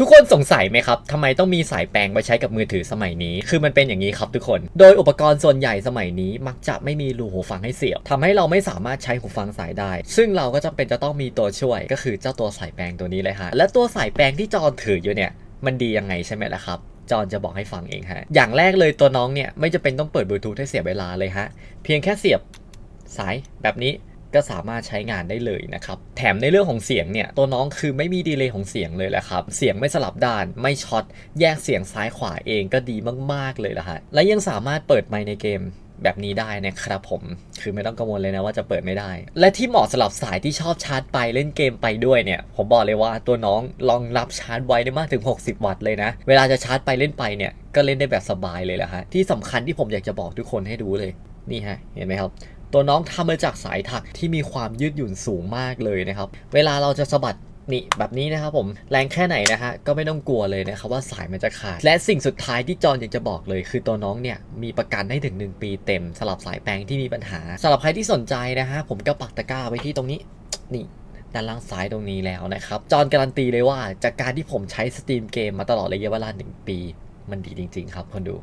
ทุกคนสงสัยไหมครับทำไมต้องมีสายแปลงมาใช้กับมือถือสมัยนี้ คือมันเป็นอย่างนี้ครับทุกคน โดยอุปกรณ์ส่วนใหญ่สมัยนี้ มักจะไม่มีรูหูฟังให้เสียบทำให้เราไม่สามารถใช้หูฟังสายได้ ซึ่งเราก็จำเป็นจะต้องมีตัวช่วย ก็คือเจ้าตัวสายแปลงตัวนี้เลยฮะ และตัวสายแปลงที่จอนถืออยู่เนี่ย มันดียังไงใช่ไหมล่ะครับจอนจะบอกให้ฟังเองฮะ อย่างแรกเลยตัวน้องเนี่ยไม่จะเป็นต้องเปิดบลูทูธให้เสียเวลาเลยฮะ เพียงแค่เสียบสายแบบนี้ ก็สามารถใช้งานได้เลยนะครับ แถมในเรื่องของเสียงเนี่ย ตัวน้องคือไม่มีดีเลย์ของเสียงเลยแหละครับ เสียงไม่สลับด้าน ไม่ช็อต แยกเสียงซ้ายขวาเองก็ดีมากๆเลยละฮะ และยังสามารถเปิดไมค์ในเกมแบบนี้ได้นะครับผม คือไม่ต้องกังวลเลยนะว่าจะเปิดไม่ได้ และที่เหมาะสำหรับสายที่ชอบชาร์จไปเล่นเกมไปด้วยเนี่ย ผมบอกเลยว่าตัวน้องรองรับชาร์จไวได้มากถึง 60 วัตต์เลยนะ เวลาจะชาร์จไปเล่นไปเนี่ย ก็เล่นได้แบบสบายเลยแหละฮะ ที่สำคัญที่ผมอยากจะบอกทุกคนให้ดูเลย นี่ฮะ เห็นไหมครับ ตัวน้องทำมาจากสายถักที่มีความยืดหยุ่นสูงมากเลยนะครับ เวลาเราจะสะบัดนี่แบบนี้นะครับผมแรงแค่ไหนนะฮะก็ไม่ต้องกลัวเลยนะครับว่าสายมันจะขาด และสิ่งสุดท้ายที่จอนอยากจะบอกเลย คือตัวน้องเนี่ยมีประกันให้ถึง 1 ปีเต็มสำหรับสายแปลงที่มีปัญหาสำหรับใครที่สนใจนะฮะผมก็ปักตะกร้าไว้ที่ตรงนี้นี่ด้านล่างซ้ายตรงนี้แล้วนะครับจอนการันตีเลยว่าจากการที่ผมใช้สตรีมเกมมาตลอดระยะเวลา1ปี มันดีจริง ๆ ครับคนดู